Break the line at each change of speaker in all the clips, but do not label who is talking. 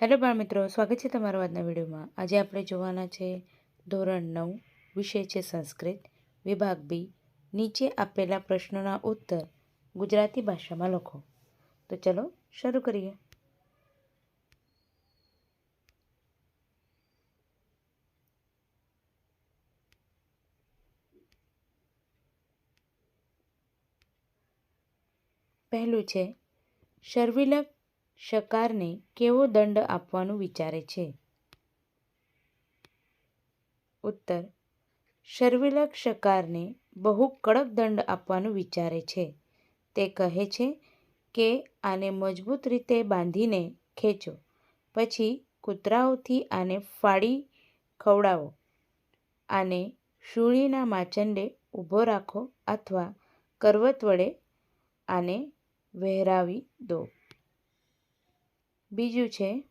Hello બાળ મિત્રો, સ્વાગત છે તમારા આજના વિડીયોમાં. આજે આપણે જોવાના છે ધોરણ નવ, વિષય છે સંસ્કૃત, વિભાગ બી, નીચે આપેલા પ્રશ્નોના ઉત્તર ગુજરાતી ભાષામાં લખો. તો ચલો શરૂ કરીએ. પહેલું છે, શર્વિલક શકારને કેવો દંડ આપવાનું વિચારે છે? ઉત્તર. શર્વિલક શકારને બહુ કડક દંડ આપવાનું વિચારે છે. તે કહે છે કે આને મજબૂત રીતે બાંધીને ખેંચો, પછી કૂતરાઓથી આને ફાડી ખવડાવો. આને શૂળીના માચંડે ઊભો રાખો અથવા કરવત વડે આને વહેરાવી દો. બીજું છે.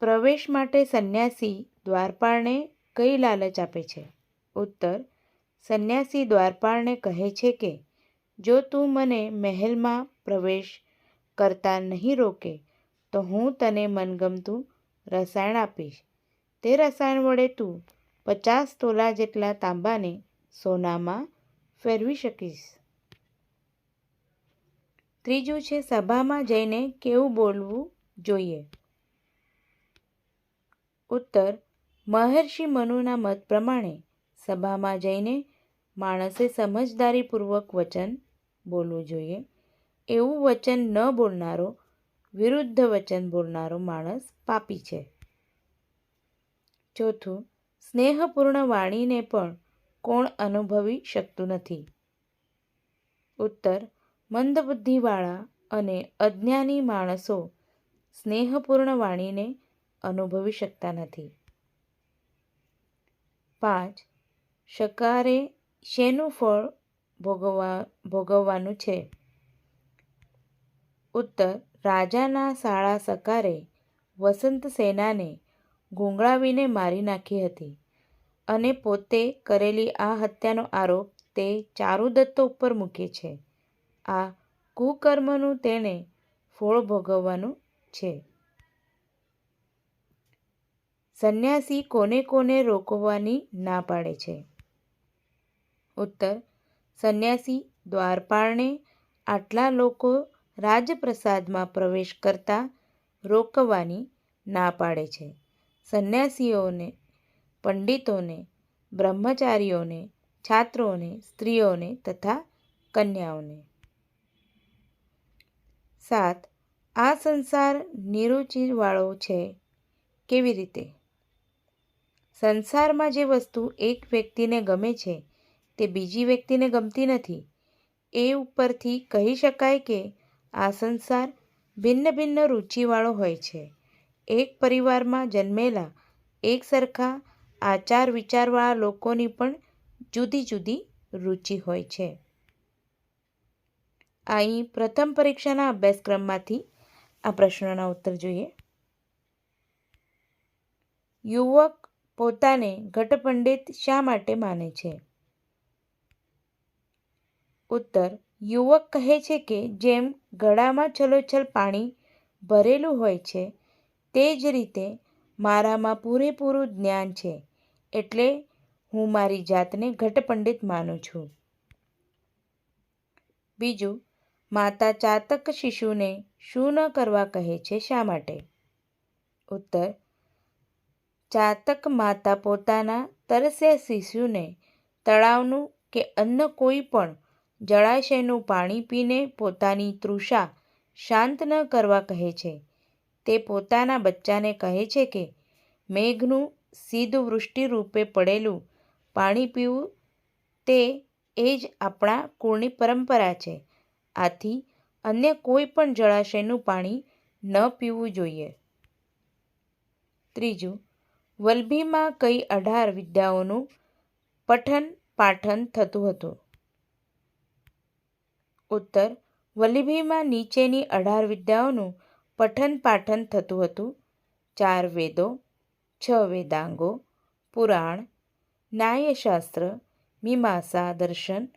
પ્રવેશ માટે સંન્યાસી દ્વારપાળને કઈ લાલચ આપે છે? ઉત્તર, સંન્યાસી દ્વારપાળને કહે છે કે, જો તું મને મહેલમાં પ્રવેશ કરતા નહીં રોકે, તો હું તને મનગમતું રસાયણ આપીશ. તે રસાયણ વડે તું પચાસ તોલા જેટલા તાંબાને સોનામાં ફેરવી શકીશ. ત્રીજું છે સભામાં જઈને કેવું બોલવું જોઈએ? ઉત્તર, મહર્ષિ મનુના મત પ્રમાણે સભામાં જઈને માણસે સમજદારીપૂર્વક વચન બોલવું જોઈએ. એવું વચન ન બોલનારો, વિરુદ્ધ વચન બોલનારો માણસ પાપી છે. ચોથું, સ્નેહપૂર્ણ વાણીને પણ કોણ અનુભવી શકતું નથી? ઉત્તર મંદબુદ્ધિવાળા અને અજ્ઞાની માણસો સ્નેહપૂર્ણ વાણીને અનુભવી શકતા નથી. પાંચ. શકારે શેનું ફળ ભોગવવા, ભોગવવાનું છે? ઉત્તર. રાજાના શાળા સકારે વસંત સેનાને ઘૂંઘળાવીને મારી નાખી હતી અને પોતે કરેલી આ હત્યાનો આરોપ તે ચારુદત્ત ઉપર મૂકે છે. આ કુકર્મનું તેણે ફળ ભોગવવાનું છે. સંન્યાસી કોને કોને રોકવાની ના પાડે છે? ઉત્તર, સંન્યાસી દ્વારપાળને આટલા લોકો રાજપ્રસાદમાં પ્રવેશ કરતા રોકવાની ના પાડે છે. સંન્યાસીઓને, પંડિતોને, બ્રહ્મચારીઓને, છાત્રોને, સ્ત્રીઓને તથા કન્યાઓને સાત, આ સંસાર નિરુચિવાળો છે. કેવી રીતે? સંસારમાં જે વસ્તુ એક વ્યક્તિને ગમે છે, તે બીજી વ્યક્તિને ગમતી નથી. એ ઉપરથી કહી શકાય કે આ સંસાર ભિન્ન ભિન્ન રુચિવાળો હોય છે. એક પરિવારમાં જન્મેલા એક સરખા આચાર વિચારવાળા લોકોની પણ જુદી જુદી રુચિ હોય છે. અહીં પ્રથમ પરીક્ષાના અભ્યાસક્રમમાંથી આ પ્રશ્નના ઉત્તર જોઈએ. યુવક પોતાને ઘટપંડિત શા માટે માને છે? ઉત્તર, યુવક કહે છે કે જેમ ગળામાં છલોછલ પાણી ભરેલું હોય છે, તે જ રીતે મારામાં પૂરેપૂરું જ્ઞાન છે, એટલે હું મારી જાતને ઘટપંડિત માનું છું. બીજું માતા ચાતક શિશુને શું ન કરવા કહે છે શા માટે? ઉત્તર, ચાતક માતા પોતાના તરસ્યા શિશુને તળાવનું કે અન્ય કોઈ પણ જળાશયનું પાણી પીને પોતાની તૃષા શાંત ન કરવા કહે છે. તે પોતાના બચ્ચાને કહે છે કે, મેઘનું સીધું વૃષ્ટિ રૂપે પડેલું પાણી પીવું તે એ જ આપણા કુળની પરંપરા છે. આથી અન્ય કોઈ પણ જળાશયનું પાણી ન પીવું જોઈએ. ત્રીજું વલ્લભીમાં કઈ અઢાર વિદ્યાઓનું પઠન પાઠન થતું હતું? ઉત્તર વલ્લભીમાં નીચેની અઢાર વિદ્યાઓનું પઠન પાઠન થતું હતું. ચાર વેદો, છ વેદાંગો, પુરાણ, ન્યાયશાસ્ત્ર, મીમાંસા દર્શન,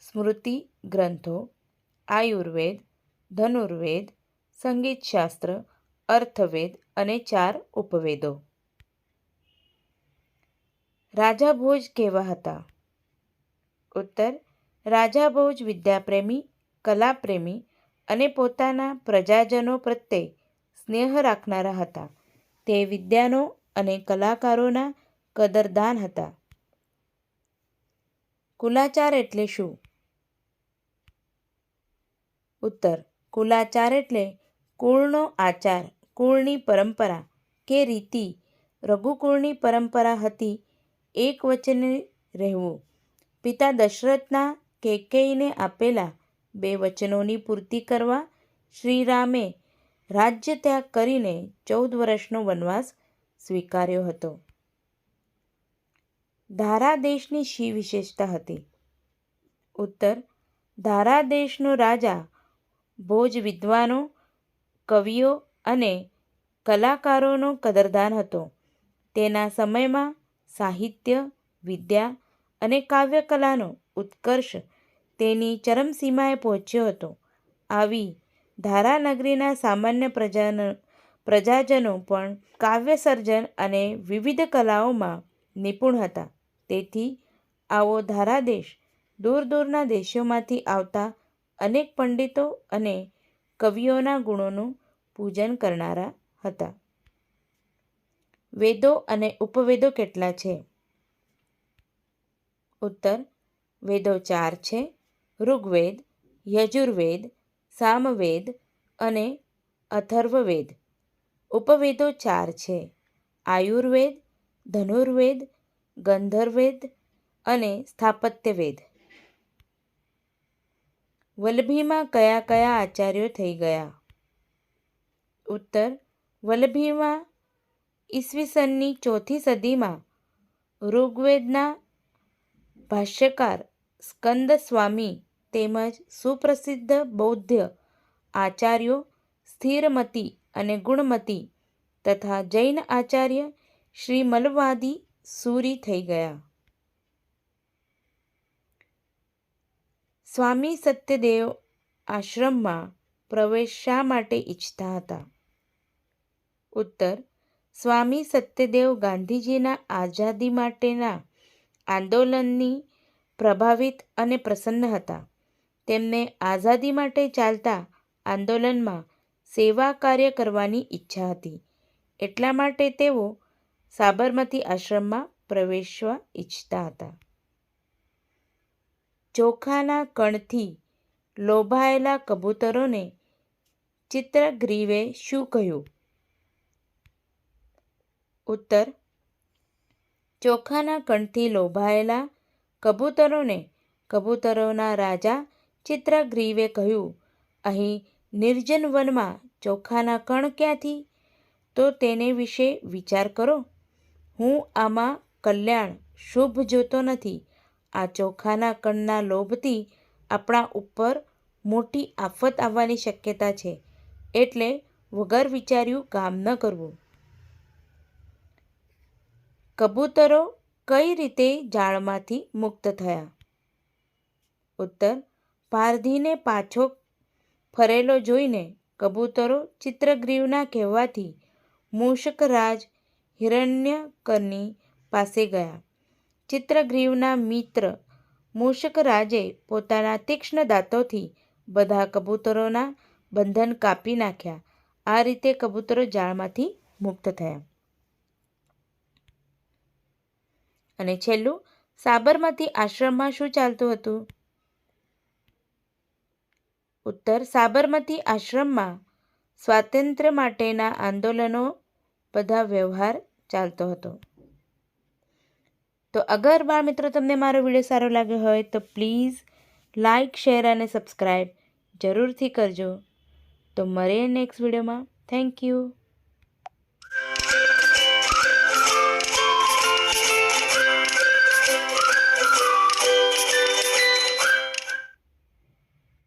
સ્મૃતિ ગ્રંથો આયુર્વેદ, ધનુર્વેદ, સંગીતશાસ્ત્ર, અર્થવેદ અને ચાર ઉપવેદો. રાજા ભોજ કેવા હતા? ઉત્તર રાજા ભોજ વિદ્યાપ્રેમી, કલાપ્રેમી અને પોતાના પ્રજાજનો પ્રત્યે સ્નેહ રાખનારા હતા. તે વિદ્યાનો અને કલાકારોના કદરદાન હતા. કુલાચાર એટલે શું? ઉત્તર, કુલાચાર એટલે કુળનો આચાર, કુળની પરંપરા કે રીતિ. રઘુકુળની પરંપરા હતી એક વચને રહેવું. પિતા દશરથના કેકેયને આપેલા બે વચનોની પૂર્તિ કરવા શ્રીરામે રાજ્ય ત્યાગ કરીને ચૌદ વર્ષનો વનવાસ સ્વીકાર્યો હતો. ધારા દેશની શી વિશેષતા હતી. ઉત્તર, ધારા દેશનો રાજા ભોજ વિદ્વાનો, કવિઓ અને કલાકારોનો કદરદાન હતો. તેના સમયમાં સાહિત્ય, વિદ્યા અને કાવ્યકલાનો ઉત્કર્ષ તેની ચરમસીમાએ પહોંચ્યો હતો. આવી ધારાનગરીના સામાન્ય પ્રજાનો, પ્રજાજનો પણ કાવ્ય સર્જન અને વિવિધ કલાઓમાં નિપુણ હતા. તેથી આવો ધારાદેશ દૂર દૂરના દેશોમાંથી આવતા અનેક પંડિતો અને કવિઓના ગુણોનું પૂજન કરનારા હતા. વેદો અને ઉપવેદો કેટલા છે? ઉત્તર, વેદો ચાર છે. ઋગ્વેદ, યજુર્વેદ, સામવેદ અને અથર્વવેદ. ઉપવેદો ચાર છે. આયુર્વેદ, ધનુર્વેદ, ગંધર્વેદ અને સ્થાપત્યવેદ. વલ્લભીમાં કયા કયા આચાર્યો થઈ ગયા? ઉત્તર, વલ્લભીમાં ઈસવીસનની ચોથી સદીમાં ઋગ્વેદના ભાષ્યકાર સ્કંદ સ્વામી તેમજ સુપ્રસિદ્ધ બૌદ્ધ આચાર્યો સ્થિરમતી અને ગુણમતી તથા જૈન આચાર્ય શ્રીમલવાદી સૂરી થઈ ગયા. સ્વામી સત્યદેવ આશ્રમમાં પ્રવેશ શા માટે ઈચ્છતા હતા? ઉત્તર, સ્વામી સત્યદેવ ગાંધીજીના આઝાદી માટેના આંદોલનની પ્રભાવિત અને પ્રસન્ન હતા. તેમને આઝાદી માટે ચાલતા આંદોલનમાં સેવા કાર્ય કરવાની ઈચ્છા હતી. એટલા માટે તેઓ સાબરમતી આશ્રમમાં પ્રવેશવા ઈચ્છતા હતા. ચોખાના કણથી લોભાયેલા કબૂતરોને ચિત્રગ્રીવે શું કહ્યું? ઉત્તર, ચોખાના કણથી લોભાયેલા કબૂતરોને કબૂતરોના રાજા ચિત્રગ્રીવે કહ્યું, અહીં નિર્જન વનમાં ચોખાના કણ ક્યાંથી? તો તેને વિશે વિચાર કરો. હું આમાં કલ્યાણ શુભ જોતો નથી. આ ચોખાના કણના લોભથી આપણા ઉપર મોટી આફત આવવાની શક્યતા છે. એટલે વગર વિચાર્યું કામ ન કરવું. કબૂતરો કઈ રીતે જાળમાંથી મુક્ત થયા? ઉત્તર, પારધીને પાછો ફરેલો જોઈને કબૂતરો ચિત્રગ્રીવના કહેવાથી મૂષકરાજ હિરણ્યકરની પાસે ગયા. ચિત્રગ્રીવના મિત્ર મૂષકરાજે પોતાના તીક્ષ્ણ દાંતોથી બધા કબૂતરોના બંધન કાપી નાખ્યા. આ રીતે કબૂતરો જાળમાંથી મુક્ત થયા. અને છેલ્લું, સાબરમતી આશ્રમમાં શું ચાલતું હતું? ઉત્તર, સાબરમતી આશ્રમમાં સ્વાતંત્ર્ય માટેના આંદોલનો, બધા વ્યવહાર ચાલતો હતો. તો અગર બાળ મિત્રો તમને મારો વીડિયો સારો લાગ્યો હોય તો પ્લીઝ લાઇક શેર અને સબસ્ક્રાઈબ જરૂરથી કરજો. તો મળીએ નેક્સ્ટ વિડીયોમાં. Thank you.